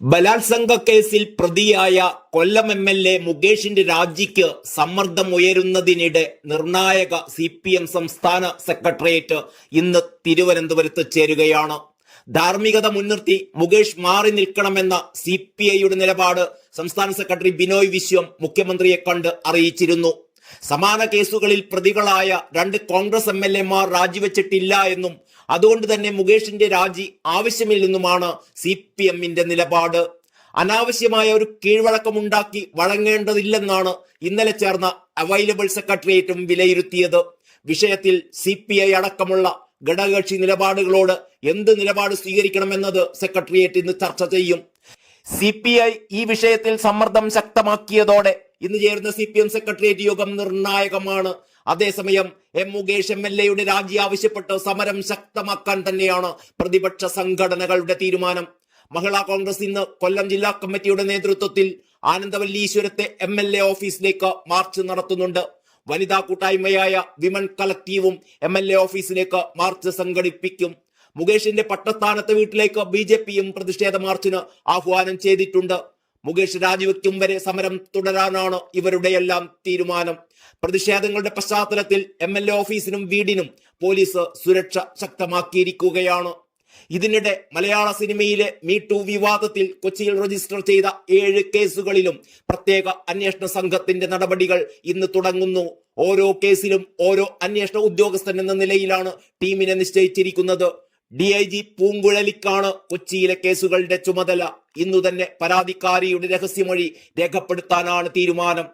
ബലാത്സംഗ കേസിൽ പ്രതിയായ കൊല്ലം എം എൽ എ മുകേഷിന്റെ രാജിക്ക് സമ്മർദ്ദം ഉയരുന്നതിനിടെ നിർണായക സി പി എം സംസ്ഥാന സെക്രട്ടേറിയറ്റ് ഇന്ന് തിരുവനന്തപുരത്ത് ചേരുകയാണ്. ധാർമ്മികത മുൻനിർത്തി മുകേഷ് മാറി നിൽക്കണമെന്ന സി പി ഐയുടെ നിലപാട് സംസ്ഥാന സെക്രട്ടറി ബിനോയ് വിശ്വം മുഖ്യമന്ത്രിയെ കണ്ട് അറിയിച്ചിരുന്നു. സമാന കേസുകളിൽ പ്രതികളായ രണ്ട് കോൺഗ്രസ് എം എൽ എമാർ രാജിവെച്ചിട്ടില്ല എന്നും അതുകൊണ്ട് തന്നെ മുകേഷിന്റെ രാജി ആവശ്യമില്ലെന്നുമാണ് സി പി എമ്മിന്റെ നിലപാട്. അനാവശ്യമായ ഒരു കീഴ്വഴക്കമുണ്ടാക്കി വഴങ്ങേണ്ടതില്ലെന്നാണ് ഇന്നലെ ചേർന്ന അവൈലബിൾ സെക്രട്ടേറിയറ്റും വിലയിരുത്തിയത്. വിഷയത്തിൽ സി പി ഐ അടക്കമുള്ള ഘടകകക്ഷി നിലപാടുകളോട് എന്ത് നിലപാട് സ്വീകരിക്കണമെന്നത് സെക്രട്ടേറിയറ്റ് ഇന്ന് ചർച്ച ചെയ്യും. സി ഈ വിഷയത്തിൽ സമ്മർദ്ദം ശക്തമാക്കിയതോടെ ഇന്ന് ചേരുന്ന സി പി എം സെക്രട്ടേറിയറ്റ് യോഗം നിർണായകമാണ്. അതേസമയം എം മുകേഷ് എം എൽ എയുടെ രാജി ആവശ്യപ്പെട്ട് സമരം ശക്തമാക്കാൻ തന്നെയാണ് പ്രതിപക്ഷ സംഘടനകളുടെ തീരുമാനം. മഹിളാ കോൺഗ്രസ് ഇന്ന് കൊല്ലം ജില്ലാ കമ്മിറ്റിയുടെ നേതൃത്വത്തിൽ ആനന്ദവല്ലീശ്വരത്തെ എം എൽ എ ഓഫീസിലേക്ക് മാർച്ച് നടത്തുന്നുണ്ട്. വനിതാ കൂട്ടായ്മയായ വിമൻ കളക്റ്റീവും എം എൽ എ ഓഫീസിലേക്ക് മാർച്ച് സംഘടിപ്പിക്കും. മുകേഷിന്റെ പട്ടസ്ഥാനത്തെ വീട്ടിലേക്ക് ബി ജെ പിയും പ്രതിഷേധ മാർച്ചിന് ആഹ്വാനം ചെയ്തിട്ടുണ്ട്. മുകേഷ് രാജിവെക്കും വരെ സമരം തുടരാനാണ് ഇവരുടെ എല്ലാം തീരുമാനം. പ്രതിഷേധങ്ങളുടെ പശ്ചാത്തലത്തിൽ എം എൽ എ ഓഫീസിനും വീടിനും പോലീസ് സുരക്ഷ ശക്തമാക്കിയിരിക്കുകയാണ്. ഇതിനിടെ മലയാള സിനിമയിലെ മീ ടു വിവാദത്തിൽ കൊച്ചിയിൽ രജിസ്റ്റർ ചെയ്ത ഏഴ് കേസുകളിലും പ്രത്യേക അന്വേഷണ സംഘത്തിന്റെ നടപടികൾ ഇന്ന് തുടങ്ങുന്നു. ഓരോ കേസിലും ഓരോ അന്വേഷണ ഉദ്യോഗസ്ഥൻ എന്ന നിലയിലാണ് ടീമിനെ നിശ്ചയിച്ചിരിക്കുന്നത്. ഡി ഐ ജി പൂങ്കുഴലിക്കാണ് കൊച്ചിയിലെ കേസുകളുടെ ചുമതല. ഇന്നു തന്നെ പരാതിക്കാരിയുടെ രഹസ്യമൊഴി രേഖപ്പെടുത്താനാണ് തീരുമാനം.